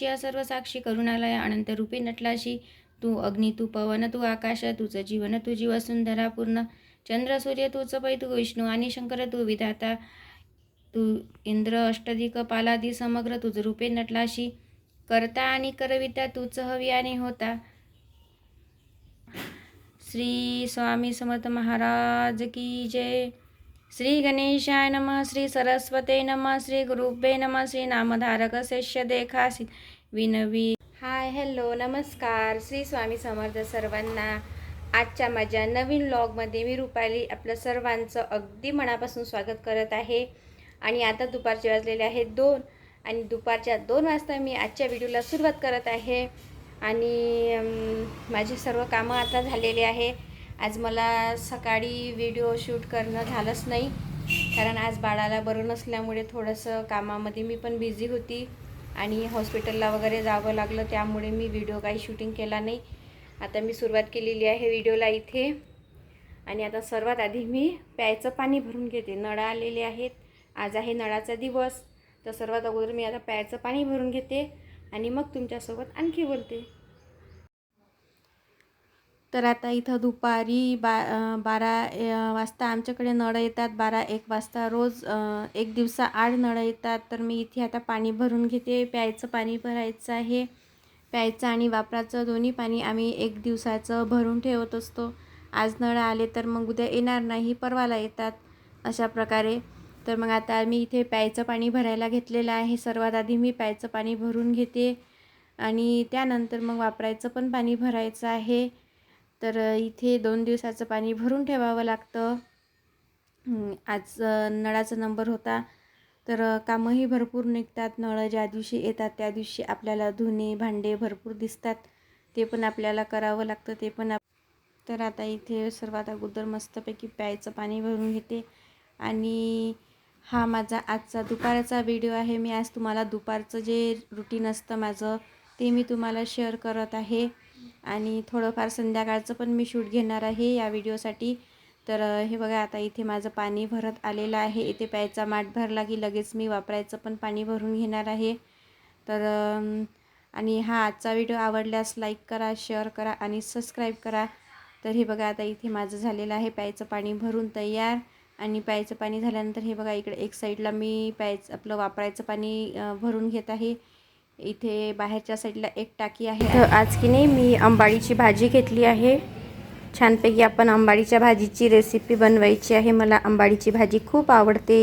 साक्षी सर्व साक्षी करुणालय अनंत रूपी नटलाशी. तू अग्नी तू पवन तू आकाश तुझं जीवन तुझी वसुंधरा पूर्ण चंद्र सूर्य तूच पै तू विष्णू आणि शंकर तू विधाता. तू इंद्र अष्टदिक पालादी समग्र तुझ रूपे नटलाशी. करता आणि करविता तूच हवी आणि होता. श्री स्वामी समर्थ महाराज की जय. श्री गणेशाय नमः श्री सरस्वते नमः श्री गुरुभे नमः श्री नामधारक शिष्य देखासी विनवी। हाय हॅलो नमस्कार श्री स्वामी समर्थ सर्वांना. आजच्या माझ्या नवीन ब्लॉगमध्ये मी रुपाली आपलं सर्वांचं अगदी मनापासून स्वागत करत आहे. आणि आता दुपारचे वाजलेले आहेत दोन आणि दुपारच्या दोन वाजता मी आजच्या व्हिडिओला सुरुवात करत आहे. आणि माझे सर्व कामं आता झालेले आहे. आज मला सकाळी व्हिडिओ शूट करणं झालंच नाही. कारण आज बाळाला बरं नसल्यामुळे थोडंसं कामामध्ये मी पण बिझी होती. आणि हॉस्पिटलला वगैरे जावं लागलं त्यामुळे मी व्हिडिओ काही शूटिंग केला नाही. आता मी सुरुवात केलेली आहे व्हिडिओला इथे. आणि आता सर्वात आधी मी प्यायचं पाणी भरून घेते. नळ आलेले आहेत. आज आहे नळाचा दिवस. तर सर्वात अगोदर मी आता प्यायचं पाणी भरून घेते. आणि मग तुमच्यासोबत आणखी बोलते. तर आता इथं दुपारी बा बारा वाजता आमच्याकडे नळ येतात. बारा एक वाजता रोज एक दिवसा आड नळ येतात. तर मी इथे आता पाणी भरून घेते. प्यायचं पाणी भरायचं आहे. प्यायचं आणि वापराचं दोन्ही पाणी आम्ही एक दिवसाचं भरून ठेवत असतो. आज नळ आले तर मग उद्या येणार नाही परवाला येतात अशा प्रकारे. तर मग आता मी इथे प्यायचं पाणी भरायला घेतलेलं आहे. सर्वात आधी मी प्यायचं पाणी भरून घेते. आणि त्यानंतर मग वापरायचं पण पाणी भरायचं आहे. तर इथे दोन दिवसाचं पाणी भरून ठेवावं लागतं. आज नळाचा नंबर होता. तर कामंही भरपूर निघतात. नळ ज्या दिवशी येतात त्या दिवशी आपल्याला धुणे भांडे भरपूर दिसतात. ते पण आपल्याला करावं लागतं ते पण आप तर आता इथे सर्वात अगोदर मस्तपैकी प्यायचं पाणी भरून घेते. आणि हा माझा आजचा दुपारचा व्हिडिओ आहे. मी आज तुम्हाला दुपारचं जे रुटीन असतं माझं ते मी तुम्हाला शेअर करत आहे. आणि थोडंफार संध्याकाळचं पण मी शूट घेणार आहे या व्हिडिओसाठी. तर हे बघा आता इथे माझं पाणी भरत आलेलं आहे. इथे प्यायचा माठ भरला की लगेच मी वापरायचं पण पाणी भरून घेणार आहे. तर आणि हा आजचा व्हिडिओ आवडल्यास लाईक करा शेअर करा आणि सबस्क्राईब करा. तर हे बघा आता इथे माझं झालेलं आहे. प्यायचं पाणी भरून तयार आणि प्यायचं पाणी झाल्यानंतर हे बघा इकडे एक साईडला मी प्यायचं आपलं वापरायचं पाणी भरून घेत आहे. इथे बाहेरच्या साईडला एक टाकी आहे. तर आज की नाही मी अंबाडीची भाजी घेतली आहे. छानपैकी आपण आंबाडीच्या भाजीची रेसिपी बनवायची आहे. मला आंबाडीची भाजी खूप आवडते.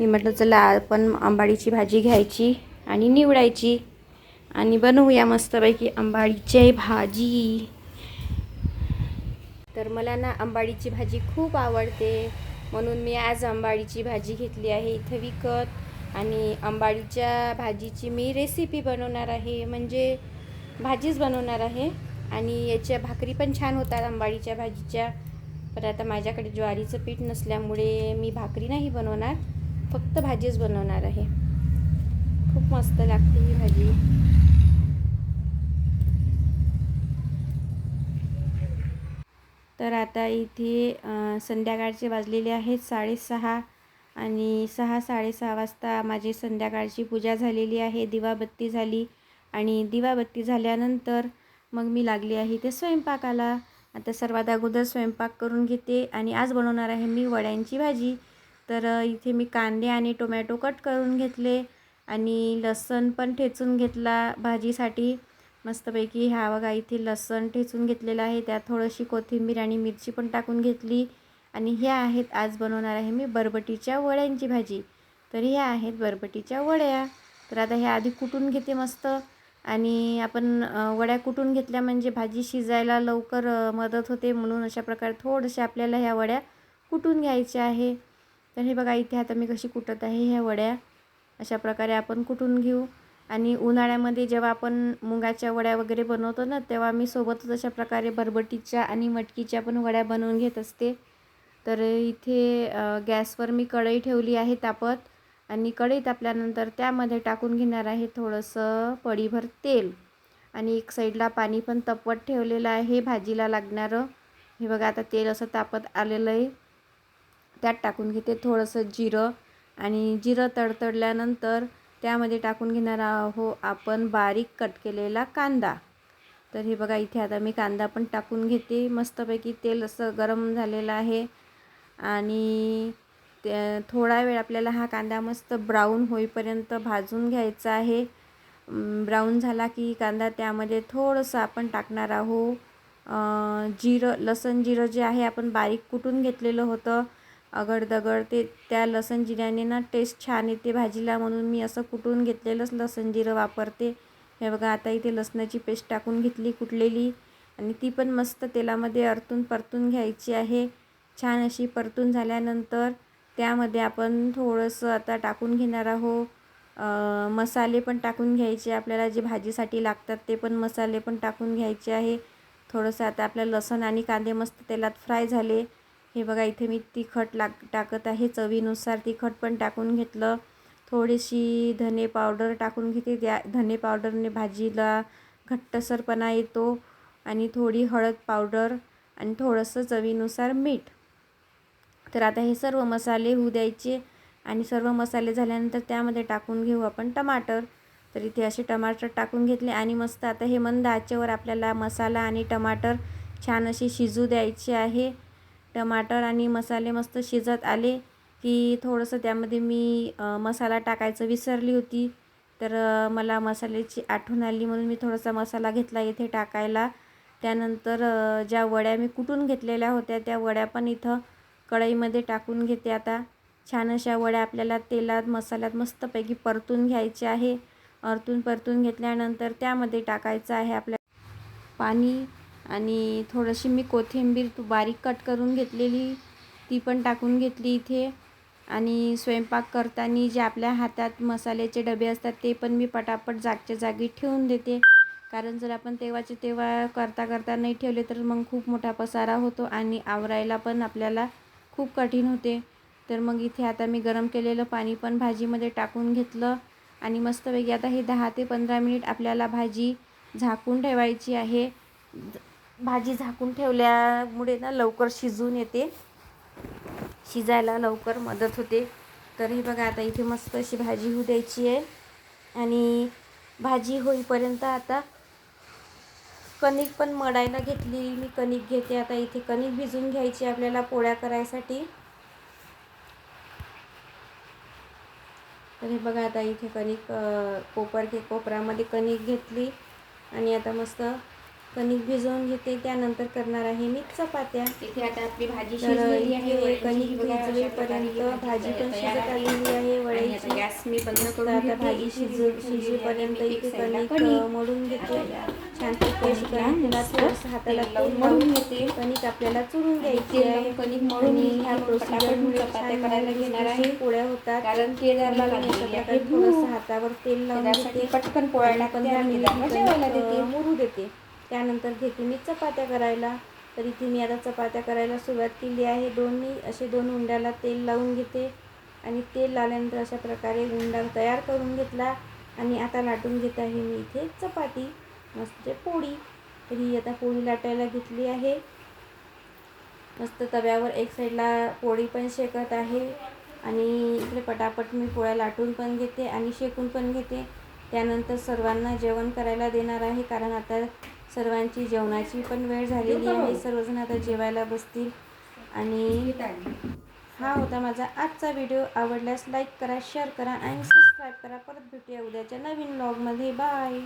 मी म्हटलं चला आपण आंबाडीची भाजी घ्यायची आणि निवडायची आणि बनवूया मस्तपैकी आंबाडीची भाजी. तर मला ना आंबाडीची भाजी खूप आवडते. म्हणून मी आज आंबाडीची भाजी घेतली आहे. इथं विकत आणि अंबाडीच्या भाजीची मी रेसिपी बनवणार आहे म्हणजे भाजीच बनवणार आहे. आणि याच्या भाकरी पण छान होतात अंबाडीच्या भाजीच्या. पण आता माझ्याकडे ज्वारीचं पीठ नसल्यामुळे मी भाकरी नाही बनवणार फक्त भाजीच बनवणार आहे. खूप मस्त लागते ही भाजी. तर आता इथे संध्याकाळचे वाजलेले आहेत साडेसहा. आणि सहा साडेसहा वाजता माझी संध्याकाळची पूजा झालेली आहे दिवाबत्ती झाली आणि दिवाबत्ती झाल्यानंतर मग मी लागली आहे ते स्वयंपाकाला. आता सर्वात अगोदर स्वयंपाक करून घेते आणि आज बनवणार आहे मी वड्यांची भाजी. तर इथे मी कांदे आणि टोमॅटो कट करून घेतले आणि लसण पण ठेचून घेतला भाजीसाठी. मस्तपैकी ह्या बघा इथे लसण ठेचून घेतलेलं आहे. त्यात थोडीशी कोथिंबीर आणि मिरची पण टाकून घेतली. आणि ह्या आहेत आज बनवणार आहे मी बरबटीच्या वड्यांची भाजी. तर ह्या आहेत बरबटीच्या वड्या. तर आता ह्या आधी कुटून घेते मस्त. आणि आपण वड्या कुटून घेतल्या म्हणजे भाजी शिजायला लवकर मदत होते. म्हणून अशा प्रकारे थोडंशा आपल्याला ह्या वड्या कुटून घ्यायच्या आहे. तर हे बघा इथे आता मी कशी कुटत आहे ह्या वड्या. अशा प्रकारे आपण कुटून घेऊ. आणि उन्हाळ्यामध्ये जेव्हा आपण मुगाच्या वड्या वगैरे बनवतो ना तेव्हा मी सोबतच अशा प्रकारे बरबटीच्या आणि मटकीच्या पण वड्या बनवून घेत असते. तर इथे गॅसवर मी कढई ठेवली आहे तापत आणि कढई तापल्यानंतर त्यामध्ये टाकून घेणार आहे थोडंसं पडीभर तेल. आणि एक साईडला पाणी पण तपवत ठेवलेलं आहे भाजीला लागणारं. हे बघा आता तेल असं तापत आलेलं आहे. त्यात टाकून घेते थोडंसं जिरं. आणि जिरं तडतडल्यानंतर त्यामध्ये टाकून घेणार आहो आपण बारीक कट केलेला कांदा. तर हे बघा इथे आता मी कांदा पण टाकून घेते. मस्तपैकी तेल असं गरम झालेलं आहे. आणि त्या थोडा वेळ आपल्याला हा कांदा मस्त ब्राऊन होईपर्यंत भाजून घ्यायचा आहे. ब्राऊन झाला की कांदा त्यामध्ये थोडंसं आपण टाकणार आहो जिरं लसण जिरं जे आहे आपण बारीक कुटून घेतलेलं होतं. अगडदगड ते त्या लसण जिऱ्याने ना टेस्ट छान येते भाजीला म्हणून मी असं कुटून घेतलेलंच लसण जिरं वापरते. हे बघा आता इथे लसणाची पेस्ट टाकून घेतली कुटलेली. आणि ती पण मस्त तेलामध्ये अरतून परतून घ्यायची आहे. छान अशी परतून झाल्यानंतर त्यामध्ये आपण थोडंसं आता टाकून घेणार आहो मसाले पण टाकून घ्यायचे. आपल्याला जे भाजीसाठी लागतात ते पण मसाले पण टाकून घ्यायचे आहे. थोडंसं आता आपल्या लसण आणि कांदे मस्त तेलात फ्राय झाले. हे बघा इथे मी तिखट लाग टाकत आहे. चवीनुसार तिखट पण टाकून घेतलं. थोडीशी धने पावडर टाकून घेते. त्या धने पावडरने भाजीला घट्टसरपणा येतो आणि थोडी हळद पावडर आणि थोडंसं चवीनुसार मीठ. तर आता हे सर्व मसाले होऊ द्यायचे आणि सर्व मसाले झाल्यानंतर त्यामध्ये टाकून घेऊ आपण टमाटर. तर इथे असे टमाटर टाकून घेतले आणि मस्त आता हे मंद आचेवर आपल्याला मसाला आणि टमाटर छान असे शिजू द्यायचे आहे. टमाटर आणि मसाले मस्त शिजत आले की थोडंसं त्यामध्ये मी मसाला टाकायचं विसरली होती. तर मला मसाल्याची आठवण आली म्हणून मी थोडासा मसाला घेतला इथे टाकायला. त्यानंतर ज्या वड्या मी कुटून घेतलेल्या होत्या त्या वड्या पण इथं कढईमध्ये टाकून घेते. आता छान अशा वड्या आपल्याला तेलात मसाल्यात मस्तपैकी परतून घ्यायचे आहे. परतून परतून घेतल्यानंतर त्यामध्ये टाकायचं आहे आपल्या पाणी आणि थोडीशी मी कोथिंबीर तू बारीक कट करून घेतलेली ती पण टाकून घेतली इथे. आणि स्वयंपाक करताना जे आपल्या हातात मसाल्याचे डबे असतात ते पण मी पटापट जागच्या जागी ठेवून देते. कारण जर आपण तेव्हाचे तेव्हा करता करता नाही ठेवले तर मग खूप मोठा पसारा होतो आणि आवरायला पण आपल्याला खूप कठीण होते. तर मग इथे आता मी गरम केलेलं पाणी पण भाजीमध्ये टाकून घेतलं. आणि मस्तपैकी आता हे दहा ते पंधरा मिनिट आपल्याला भाजी झाकून ठेवायची आहे. भाजी झाकून ठेवल्यामुळे ना लवकर शिजून येते. शिजायला लवकर मदत होते. तर हे बघा आता इथे मस्त अशी भाजी होऊ द्यायची आहे. आणि भाजी होईपर्यंत आता कणिक पण मडायला घेतली. मी कणिक घेते आता इथे. कणिक भिजून घ्यायची आपल्याला पोळ्या करायसाठी. तर हे बघा आता इथे कणिक कोपर घे कोपऱ्यामध्ये कणिक घेतली. आणि आता मस्त कणिक भिजवून घेते. त्यानंतर करणार आहे मी चपात्या. इथे आता आपली भाजी कणिक भिजवेपर्यंत भाजी पण शिजत. आलेली आहे. गॅस मी बंद करून आता. भाजी शिजू शिजूपर्यंत. मी इथे कणिक मळून घेते कणिक मस्त थोडंसं हाताला तेल तेल लावून मळून घेते. कणिक आपल्याला चुरून घ्यायची आहे कणिक मळून. ह्या प्रोसिजरमुळे चपात्या छान करायला घेणार आहे. पोळ्या होतात कारण मी अशा लागलेली. थोडंसं हातावर तेल लावून घेते पटकन पोळ्या आणि टाकते पंधरा आणि मिनिट केदारला जेवायला कणिक, देते. मुरू देते त्यानंतर घेते मी चपात्या करायला तर इथे मी आता चपात्या करायला सुरुवात केली आहे दोन्ही असे दोन उंड्याला तेल लावून घेते आणि तेल लावल्यानंतर अशा प्रकारे गुंडा तयार करून घेतला. आणि आता लाटून घेत आहे मी इथे चपाती मस्त पोळी. तर ही आता पोळी लाटायला घेतली आहे. मस्त तव्यावर एक साईडला पोळी पण शेकत आहे. आणि इकडे पटापट मी पोळ्या लाटून पण घेते आणि शेकून पण घेते. त्यानंतर सर्वांना जेवण करायला देणार आहे कारण आता सर्वांची जेवणाची पण वेळ झालेली आहे. सर्वजण आता जेवायला बसतील. आणि हा होता माझा आजचा व्हिडिओ आवडल्यास लाईक करा शेअर करा आणि सबस्क्राईब करा. परत भेटूया उद्याच्या नवीन ब्लॉगमध्ये बाय